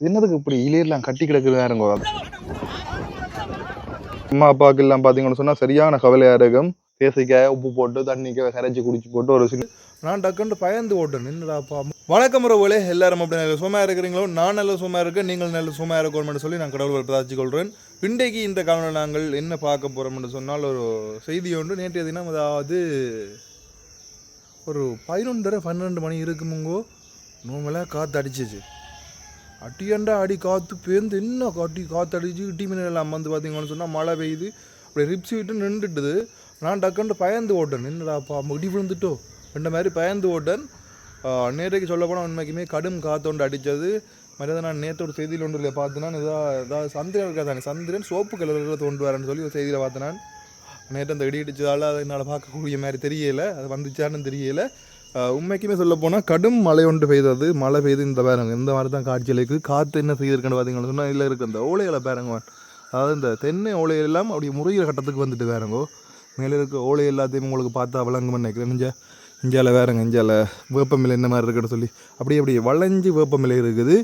என்னதுக்கு இப்படி இலையெல்லாம் கட்டி கிடக்குது யாருங்க அம்மா அப்பாவுக்கு எல்லாம் பாத்தீங்கன்னு சொன்னா சரியான கவலையா இருக்கும் தேசிக்காய உப்பு போட்டு தண்ணிக்க கரைச்சி குடிச்சு போட்டு ஒரு சில நான் டக்குன்னு பயந்து ஓட்டேன் என்னடாப்பா வணக்கம் உறவுகளே எல்லாரும் அப்படி நல்ல சுமையாக இருக்கிறீங்களோ? நான் நல்ல சுமையாக இருக்கேன் நீங்கள் நல்ல சுமையாக இருக்கணும்னு சொல்லி நான் கடவுள் பிரார்த்திக் கொள்கிறேன் இன்றைக்கு இந்த காலையில் நாங்கள் என்ன பார்க்க போகிறோம்னு சொன்னால் ஒரு செய்தி ஒன்று. நேற்றைய தினம் அதாவது ஒரு பதினொன்றரை பன்னெண்டு மணி இருக்குமுங்கோ. நோமலாக காற்று அடிச்சிச்சு. அடியண்டா அடி காற்று பேர்ந்து என்ன காட்டி காற்று அடிச்சு இட்டி மீன் எல்லாம் வந்து பார்த்தீங்கன்னு சொன்னால் மழை பெய்யுது. அப்படியே ரிப்ஸ் விட்டு நின்றுட்டுது. நான் டக்குன்னு பயந்து ஓட்டேன். என்னடாப்பா முடி விழுந்துட்டோ. ரெண்டு மாதிரி பயந்து ஓட்டேன். நேரடிக்கு நேற்றைக்கு சொல்ல போனால் உண்மைக்குமே கடும் காற்றோண்டு அடித்தது மரியாதை நான் நேற்று ஒரு செய்தியில் ஒன்று பார்த்தேன்னா இதா ஏதாவது சந்திரன் இருக்கா தானே? சந்திரன் சோப்பு கலரில் தோண்டு வரேன்னு சொல்லி ஒரு செய்தியில் பார்த்தேன் நான். நேற்று அந்த இடி அடித்ததால் அதை என்னால் பார்க்கக்கூடிய மாதிரி தெரியலை. அது வந்துச்சான்னு தெரியலை. உண்மைக்குமே சொல்ல போனால் கடும் மழை ஒன்று பெய்தது. மழை பெய்து இந்த பாருங்க இந்த மாதிரி தான் காட்சியில் இருக்குது காற்று என்ன செய்திருக்கேன்னு பார்த்தீங்கன்னு சொன்னால் இல்லை இருக்க அந்த ஓலைகளை பாருங்க. அதாவது இந்த தென்னை ஓலைகள் எல்லாம் அப்படி முறையிற கட்டத்துக்கு வந்துட்டு வேறங்கோ மேலே இருக்க ஓலை எல்லாத்தையும் உங்களுக்கு பார்த்தா விளங்கும்னு நினைக்கிறேன். இங்கே இந்தியாவில் வேறங்க இந்தியாவில் வேப்பமில்லை என்ன மாதிரி இருக்குன்னு சொல்லி. அப்படியே அப்படி வளைஞ்சு வேப்பமில்லை இருக்குது.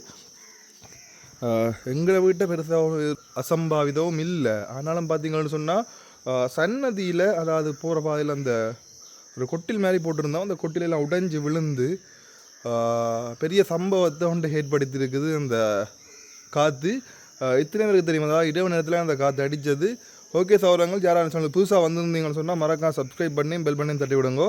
எங்களை வீட்டை பெருசாக அசம்பாவிதமும் இல்லை. ஆனாலும் பார்த்தீங்கன்னு சொன்னால் சன்னதியில் அதாவது போகிற பாதையில் அந்த ஒரு கொட்டில் மாதிரி போட்டிருந்தோம் அந்த கொட்டிலெல்லாம் உடைஞ்சு விழுந்து பெரிய சம்பவத்தை வந்து ஏற்படுத்தியிருக்குது அந்த காற்று. இத்தனை பேருக்கு தெரியுமா? அதாவது இரவு நேரத்தில் அந்த காற்று அடித்தது ஓகே சௌரங்கள் யாராவது சொன்னால் புதுசாக வந்திருந்தீங்கன்னு சொன்னால் மறக்காம சப்ஸ்கிரைப் பண்ணி பெல் பண்ணி தட்டி விடுங்கோ.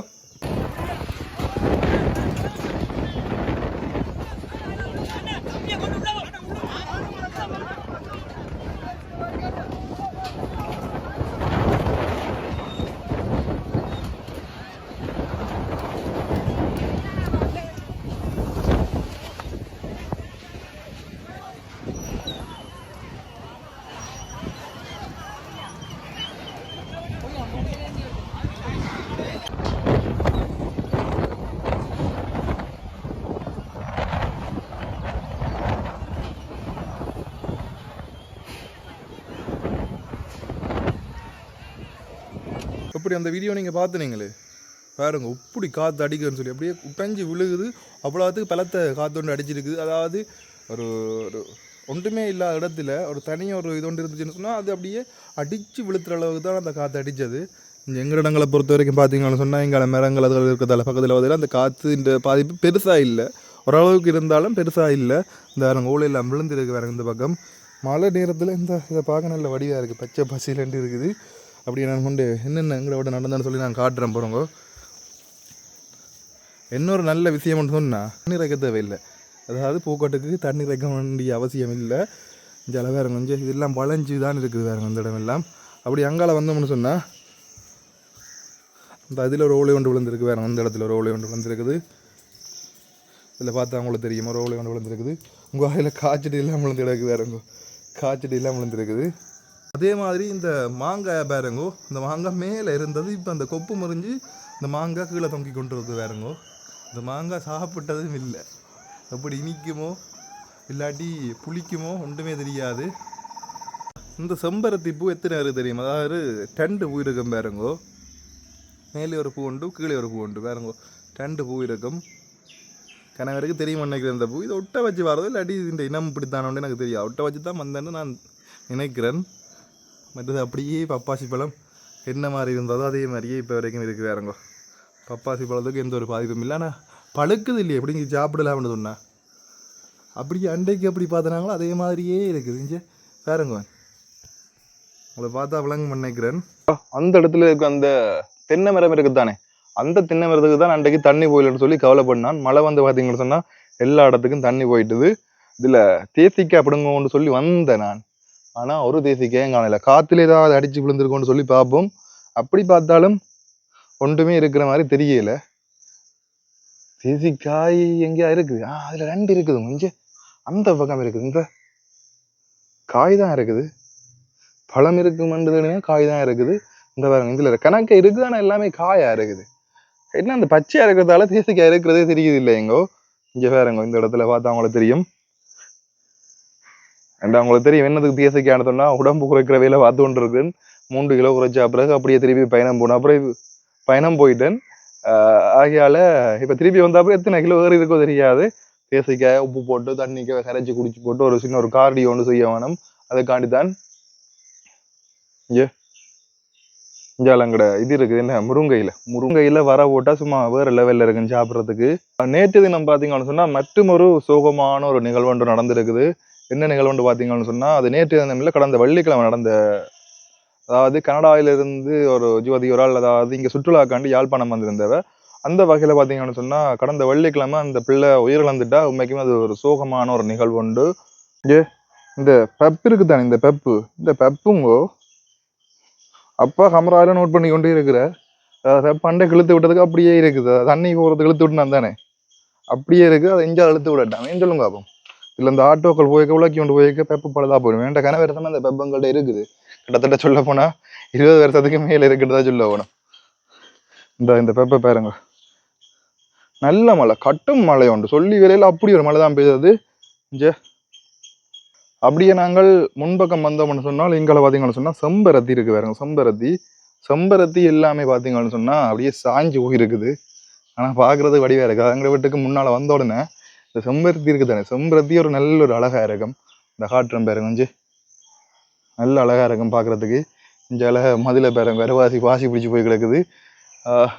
அப்படி அந்த வீடியோ நீங்கள் பார்த்துனீங்களே. பாருங்க இப்படி காற்று அடிக்குதுன்னு சொல்லி அப்படியே உடைஞ்சு விழுகுது. அவ்வளோத்துக்கு பலத்தை காற்று ஒன்று அடிச்சிருக்குது. அதாவது ஒரு ஒரு ஒன்றுமே இல்லாத இடத்துல ஒரு தனியாக ஒரு இது ஒன்று இருந்துச்சுன்னு சொன்னால் அது அப்படியே அடித்து விழுத்துற அளவுக்கு தான் அந்த காற்று அடித்தது எங்கள் இடங்களை பொறுத்த வரைக்கும் பார்த்தீங்கன்னு சொன்னால் எங்களை மரங்கள் அதுகள் இருக்கிறதால பக்கத்தில் வந்து அந்த காற்று இந்த பாதிப்பு பெருசாக இல்லை. ஓரளவுக்கு இருந்தாலும் பெருசாக இல்லை. இந்த வேறு ஓலையெல்லாம் விழுந்துருக்கு வேற இந்த பக்கம். மழை நேரத்தில் இந்த இதை பார்க்க நல்ல வடிவாக இருக்குது பச்சை பசிலண்டு இருக்குது. அப்படி நான் கொண்டு என்னென்ன எங்களோட விட நடந்தேன்னு சொல்லி நான் காட்டுறேன் போகிறோங்க இன்னொரு நல்ல விஷயம்னு சொன்னால் தண்ணி வைக்க தேவையில்லை. அதாவது பூக்கோட்டுக்கு தண்ணி வைக்க வேண்டிய அவசியம் இல்லை. ஜல வேற கொஞ்சம் இதெல்லாம் வளைஞ்சு தான் இருக்குது வேற இந்த இடமெல்லாம். அப்படி அங்கால வந்தோம்னு சொன்னால் இந்த அதில் ஒரு ஓலை ஒன்று விழுந்திருக்கு வேற அந்த இடத்துல ஒரு ஓலை ஒன்று விழுந்திருக்குது. இதில் பார்த்தா அவங்களுக்கு தெரியும் ஒரு ஓலை ஒன்று விழுந்திருக்குது. உங்கள் வாயில் காய்ச்சடி எல்லாம் விழுந்து கிடக்கு வேறங்கோ காய்ச்சடி எல்லாம் விழுந்திருக்குது. அதே மாதிரி இந்த மாங்காய் பாருங்கோ இந்த மாங்காய் மேலே இருந்தது இப்போ அந்த கொப்பு முறிஞ்சு இந்த மாங்காய் கீழே தொங்கி கொண்டு இருக்கு வேறங்கோ இந்த மாங்காய் சாப்பிட்டதும் இல்லை. அப்படி இனிக்குமோ இல்லாட்டி புளிக்குமோ ஒன்றுமே தெரியாது. இந்த செம்பருத்தி பூ எத்தனை இருக்குது தெரியும்? அதாவது டண்டு பூ இருக்கும் பாருங்கோ. மேலே ஒரு பூ உண்டு கீழே ஒரு பூ உண்டு பாருங்கோ. டண்டு பூ இருக்கும். கணவருக்கு தெரியும் நினைக்கிறேன் இந்த பூ. இதை ஒட்ட வச்சு வரதோ இல்லாட்டி இந்த இனம் இப்படித்தானோன்னு எனக்கு தெரியும் ஒட்ட வச்சு தான் வந்தேன்னு நான் நினைக்கிறேன். மற்றது அப்படியே பப்பாசி பழம் என்ன மாதிரி இருந்ததோ அதே மாதிரியே இப்போ வரைக்கும் இருக்குது வேறங்கோ. பப்பாசி பழத்துக்கு எந்த ஒரு பாதிப்பும் இல்லை. ஆனால் பழுக்குது இல்லையே எப்படிங்க சாப்பிடலாம்னு சொன்னா. அப்படி அண்டைக்கு எப்படி பார்த்துனாங்களோ அதே மாதிரியே இருக்குது. இங்கே வேறங்க உங்களை பார்த்தா விளங்க நினைக்கிறேன். அந்த இடத்துல இருக்க அந்த தென்னை மரம் இருக்குது தானே அந்த தென்னை மரத்துக்கு தான் அன்றைக்கு தண்ணி போயிடலன்னு சொல்லி கவலைப்படினான் மழை வந்து பார்த்தீங்கன்னு சொன்னால் எல்லா இடத்துக்கும் தண்ணி போயிட்டுது. இதில் தேசிக்க அப்படிங்கன்னு சொல்லி வந்தேன் நான். ஆனா ஒரு தேசிக்காயும் காணல காத்துல ஏதாவது அடிச்சு விழுந்திருக்கோன்னு சொல்லி பார்ப்போம் அப்படி பார்த்தாலும் ஒன்றுமே இருக்கிற மாதிரி தெரியல. தேசிக்காய் எங்கேயா இருக்குது? ஆ அதுல ரெண்டு இருக்குது கொஞ்சம் அந்த பக்கம் இருக்குது. இந்த காய் தான் இருக்குது. பழம் இருக்குமென்றதுனே காய் தான் இருக்குது. இந்த பாருங்க இதுல கணக்கு இருக்குது ஆனா எல்லாமே காயா இருக்குது. என்ன அந்த பச்சையா இருக்கிறதால தேசிக்காய் இருக்கிறதே தெரியுது இல்லை எங்கோ இங்க பாருங்க இந்த இடத்துல பார்த்தா அவங்களுக்கு தெரியும். அண்ட் அவங்களுக்கு தெரியும் என்னதுக்கு பிஎஸ்சிக்கு சொன்னா உடம்பு குறைக்கிற வேலை பார்த்து கொண்டு இருக்குன்னு மூன்று கிலோ குறைச்சா பிறகு அப்படியே திருப்பி பயணம் போனேன் அப்புறம் பயணம் போயிட்டேன். ஆகையால் இப்போ திருப்பி வந்த அப்புறம் எத்தனை கிலோ ஏறி இருக்கோ தெரியாது. தேசிக்காய் உப்பு போட்டு தண்ணிக்க கரைச்சி குடிச்சு போட்டு ஒரு சின்ன ஒரு கார்டியோ ஒன்று செய்ய வேணும். அதுக்காண்டி தான் ஏ இஞ்சாலங்கடை இது இருக்குது. என்ன? முருங்கையில். முருங்கையில் வர போட்டால் சும்மா வேறு லெவலில் இருக்குன்னு சாப்பிட்றதுக்கு. நேற்று தினம் பார்த்தீங்கன்னு சொன்னால் மற்றும் ஒரு சோகமான ஒரு நிகழ்வு ஒன்று நடந்திருக்குது. என்ன நிகழ்வுன்னு பார்த்தீங்கன்னு சொன்னால் அது நேற்று தினம் கடந்த வெள்ளிக்கிழமை நடந்த அதாவது கனடாவிலிருந்து ஒரு ஜுவதி ஒரு ஆள் அதாவது இங்கே சுற்றுலாக்காண்டி யாழ்ப்பாணம் வந்திருந்தவ அந்த வகையில் பார்த்தீங்கன்னு சொன்னால் கடந்த வெள்ளிக்கிழமை அந்த பிள்ளை உயிரிழந்துட்டா உண்மைக்குமே அது ஒரு சோகமான ஒரு நிகழ்வு உண்டு. ஏ இந்த பெப் இருக்கு தானே இந்த பெப்பு? இந்த பெப்புங்கோ? அப்பா கமராவில் நோட் பண்ணி கொண்டே இருக்கிறார். அஹ் பண்டை கிழுத்து விட்டதுக்கு அப்படியே இருக்குது. அது தண்ணி போகிறது இழுத்து விட்டுனா தானே? அப்படியே இருக்குது. அதை எஞ்சால் இழுத்து விடட்டாங்க என் சொல்லுங்க அப்போ இல்லை இந்த ஆட்டோக்கள் போய்க்க உலக்கி கொண்டு போய்க்க பெப்பு பழுதா போயிடும். வேண்ட கனவரசமா இந்த பெப்பங்கள்ட்ட இருக்குது. கிட்டத்தட்ட சொல்ல போனா இருபது வருஷத்துக்கு மேலே இருக்கிறதா சொல்ல போனோம். இந்த இந்த பெப்பை பாருங்க. நல்ல மழை கட்டும் மழை உண்டு. சொல்லி வேலையில் அப்படி ஒரு மழை தான் பெய்தது. இங்கே அப்படியே நாங்கள் முன்பக்கம் வந்தோம்னு சொன்னால் இங்கே பார்த்தீங்கன்னு சொன்னால் செம்பருத்தி இருக்கு பாருங்க செம்பருத்தி. செம்பருத்தி எல்லாமே பார்த்தீங்கன்னு சொன்னால் அப்படியே சாஞ்சு போயிருக்குது. ஆனால் பார்க்குறது வடிவாக இருக்குது எங்கள் வீட்டுக்கு முன்னால் வந்த உடனே இந்த செம்பருத்தி இருக்குது தானே செம்பருத்தி ஒரு நல்ல ஒரு அழகாக இருக்கும். இந்த காற்றம் பேரங்க கொஞ்சம் நல்ல அழகாக இருக்கும் பார்க்குறதுக்கு. இந்த அழக மதில பேரங்க வேறு வாசி வாசி பிடிச்சி போய் கிடக்குது. அது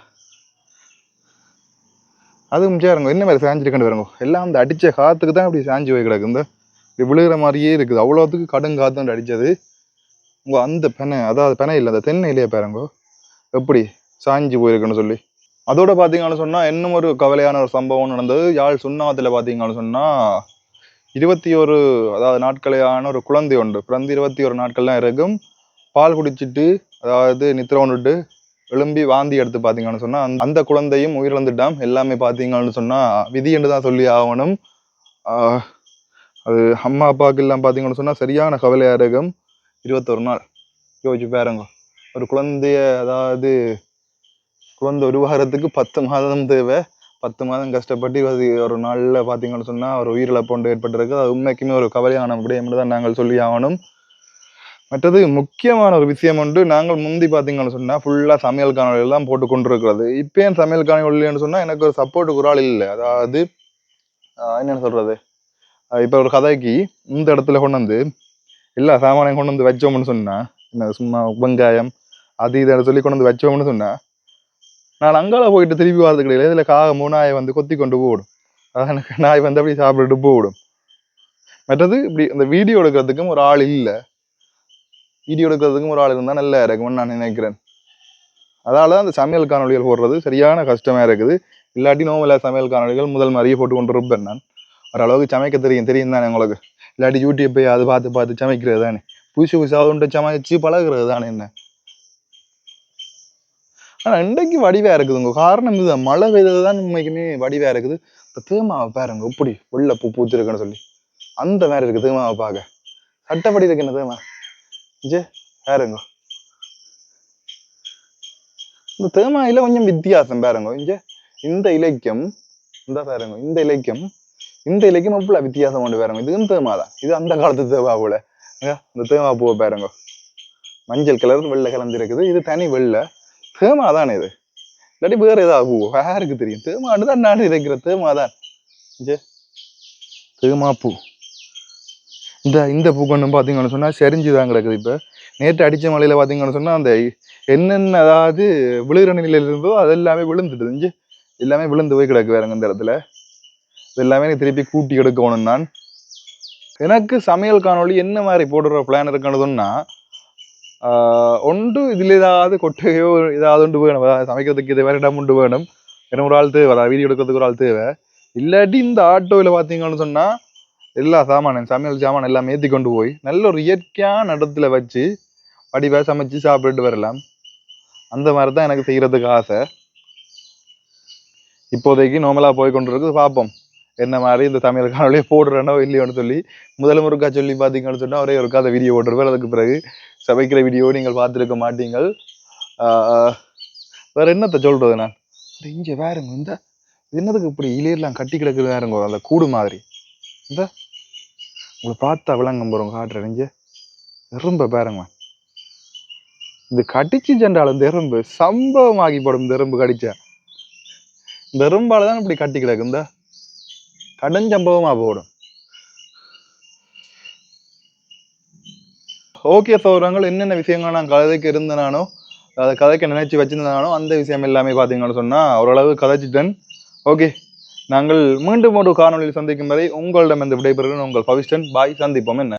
அதுவும் சேருங்க என்ன மாதிரி சாஞ்சிருக்கேன்னு பாருங்க. எல்லாம் அந்த அடித்த காற்றுக்கு தான் இப்படி சாஞ்சி போய் கிடக்கு. இந்த இப்படி விழுகிற மாதிரியே இருக்குது. அவ்வளோத்துக்கு கடும் காற்று அடிச்சது. உங்கள் அந்த பெனை அதாவது பெனை இல்லை அந்த தென்னை இல்லையா பேரங்கோ. எப்படி சாஞ்சு போயிருக்குன்னு சொல்லி. அதோட பார்த்தீங்கன்னு சொன்னால் இன்னும் ஒரு கவலையான ஒரு சம்பவம் நடந்தது. யாழ் சுண்ணாத்தில் பார்த்தீங்கன்னு சொன்னால் இருபத்தி ஒரு அதாவது நாட்களையான ஒரு குழந்தை உண்டு. பிறந்து இருபத்தி ஒரு நாட்கள்லாம் இருக்கும் பால் குடிச்சிட்டு அதாவது நித்திர ஒன்றுட்டு எழும்பி வாந்தி எடுத்து பார்த்தீங்கன்னு சொன்னால் அந்த- அந்த குழந்தையும் உயிரிழந்துட்டான். எல்லாமே பார்த்தீங்கன்னு சொன்னால் விதி என்று தான் சொல்லி ஆகணும். அது அம்மா அப்பாவுக்கு எல்லாம் பார்த்தீங்கன்னு சொன்னால் சரியான கவலையாக இருக்கும். இருபத்தொரு நாள். யோசிச்சு பாருங்க. ஒரு குழந்தைய அதாவது குழந்தை உருவாகிறதுக்கு பத்து மாதம் தேவை. பத்து மாதம் கஷ்டப்பட்டு அது ஒரு நாளில் பார்த்தீங்கன்னு சொன்னால் ஒரு உயிரிழப்பு ஒன்று ஏற்பட்டிருக்கு. அது உண்மைக்குமே ஒரு கவலையான விடயம் தான் நாங்கள் சொல்லி ஆகணும். மற்றது முக்கியமான ஒரு விஷயம் உண்டு. நாங்கள் முந்தி பார்த்தீங்கன்னு சொன்னால் ஃபுல்லாக சமையல் காணொலியில் தான் போட்டு கொண்டிருக்கிறது. இப்போ ஏன் சமையல் காணொலின்னு சொன்னால் எனக்கு ஒரு சப்போர்ட்டுக்கு ஒரு ஆள் இல்லை. அதாவது என்னென்ன சொல்கிறது இப்போ ஒரு கதைக்கு இந்த இடத்துல கொண்டு வந்து எல்லா சாமானையும் கொண்டு வந்து வச்சோம்னு சொன்னால் என்ன சும்மா வெங்காயம் அது இதை சொல்லி கொண்டு வந்து வச்சோம்னு சொன்னால் நான் அங்கால போயிட்டு திருப்பி வரது கிடையாது இதில் காகமோ நாயை வந்து கொத்தி கொண்டு போடும். அதான் எனக்கு நாய் வந்து அப்படி சாப்பிட்டுட்டு போடும். மற்றது இப்படி இந்த வீடியோ எடுக்கிறதுக்கும் ஒரு ஆள் இல்லை. வீடியோ எடுக்கிறதுக்கும் ஒரு ஆள் இருந்தால் நல்லா இருக்கும்னு நான் நினைக்கிறேன். அதால அந்த சமையல் காணொளிகள் போடுறது சரியான கஷ்டமாக இருக்குது. இல்லாட்டி நோமல சமையல் காணொளிகள் முதல் மாதிரியே போட்டு கொண்டு இருப்பேன் நான். ஓரளவுக்கு சமைக்க தெரியும் தெரியும் தானே உங்களுக்கு? இல்லாட்டி யூடியூப் போய் அது பார்த்து பார்த்து சமைக்கிறது தானே? புதுசு புதுசாக ஒன்று சமைச்சு பழகுறது தானே என்ன? ஆனால் இன்றைக்கு வடிவா இருக்குதுங்க காரணம் இதுதான். மழை பெய்தது தான் உண்மைக்குமே வடிவாக இருக்குது. இந்த தேமாவை பாருங்க. எப்படி வெள்ளை பூ பூத்திருக்குன்னு சொல்லி. அந்த மாதிரி இருக்குது தேமாவை பார்க்க. சட்டப்படி இருக்கு என்ன தேமா? ஜே பாருங்க. இந்த தேமாயில கொஞ்சம் வித்தியாசம் பாருங்க. இங்கே இந்த இலக்கியம் இந்த பாருங்க. இந்த இலக்கியம் இந்த இலக்கியம் அப்படி வித்தியாசம் கொண்டு பாருங்க. இதுவும் தேமா தான். இது அந்த காலத்து தேமா போல. ஏங்க, இந்த தேமா பூவை பாருங்க. மஞ்சள் கலர் வெள்ளை கலந்து இருக்குது. இது தனி வெள்ளை. தேமா தானே இது இல்லாட்டி வேற ஏதாவது பூ யாருக்கு தெரியும் தேமான்னு தான் நான் இருக்கிற தேமா தான் தேமா பூ இந்த இந்த பூ கொண்டு பார்த்தீங்கன்னு சொன்னால் செறிஞ்சுதான் கிடக்குது இப்போ நேற்று அடித்த மலையில் பார்த்தீங்கன்னு சொன்னால் அந்த என்னென்ன அதாவது விழுகிற நிலையில் இருந்தோ அது எல்லாமே விழுந்துட்டு இங்கே எல்லாமே விழுந்து போய் கிடக்கு வேறங்க இந்த இடத்துல இது எல்லாமே எனக்கு திருப்பி கூட்டி எடுக்கணும் நான் எனக்கு சமையல் காணொளி என்ன மாதிரி போடுற பிளான் இருக்குன்னு சொன்னால் ஒன்று இதில் ஏதாவது கொட்டையோ ஏதாவது ஒன்று வேணும் அதாவது சமைக்கிறதுக்கு இது வேற இடம் ஒன்று வேணும் ஏன்னா ஒரு ஆள் தேவை அதாவது வீடியோ எடுக்கிறதுக்கு ஒரு ஆள் தேவை இல்லாட்டி இந்த ஆட்டோவில் பார்த்தீங்கன்னு சொன்னால் எல்லா சாமானும் சமையல் சாமான் எல்லாம் ஏற்றி கொண்டு போய் நல்ல ஒரு இயற்கையான இடத்துல வச்சு வடிவாக சமைச்சு சாப்பிட்டுட்டு வரலாம் அந்த மாதிரி தான் எனக்கு செய்கிறதுக்கு ஆசை இப்போதைக்கு நார்மலாக போய் கொண்டு இருக்குது பார்ப்போம் என்ன மாதிரி இந்த தமிழ் காணொலியை போடுறேனோ இல்லையோன்னு சொல்லி முதல் முருக்கா சொல்லி பார்த்தீங்கன்னு சொன்னால் ஒரே ஒரு கதை வீடியோ போட்டிருப்பார். அதுக்கு பிறகு சமைக்கிற வீடியோ நீங்கள் பார்த்துருக்க மாட்டீங்கள். வேற என்னத்த சொல்றது நான்? இங்கே வேறுங்க இந்த என்னதுக்கு இப்படி இலையெல்லாம் கட்டி கிடக்குது வேறுங்க அந்த கூடு மாதிரி. இந்த உங்களை பார்த்தா விளங்கம் போகிறோம் காட்டுறேன் இங்க. எறும்ப பாருங்க இது கடிச்சு சென்றாலும் இந்த எறும்பு சம்பவமாகி போடும் இந்த எறும்பு கடிச்சா. இந்த தான் இப்படி கட்டி கிடக்கு இந்த. கடுஞ்சம்பவமா போடும் ஓகே சௌரங்கள் என்னென்ன விஷயங்கள் நான் கதைக்கு இருந்தனானோ அதை கதைக்க நினைச்சு வச்சிருந்தானோ அந்த விஷயம் எல்லாமே பார்த்தீங்கன்னு சொன்னால் ஓரளவு கதைச்சிட்டேன் ஓகே நாங்கள் மீண்டும் ஒரு காணொலியில் சந்திக்கும் வரை உங்களிடம் இந்த விடைபெறுகிறேன் உங்கள் பவிஷ்டன் பாய் சந்திப்போம் என்ன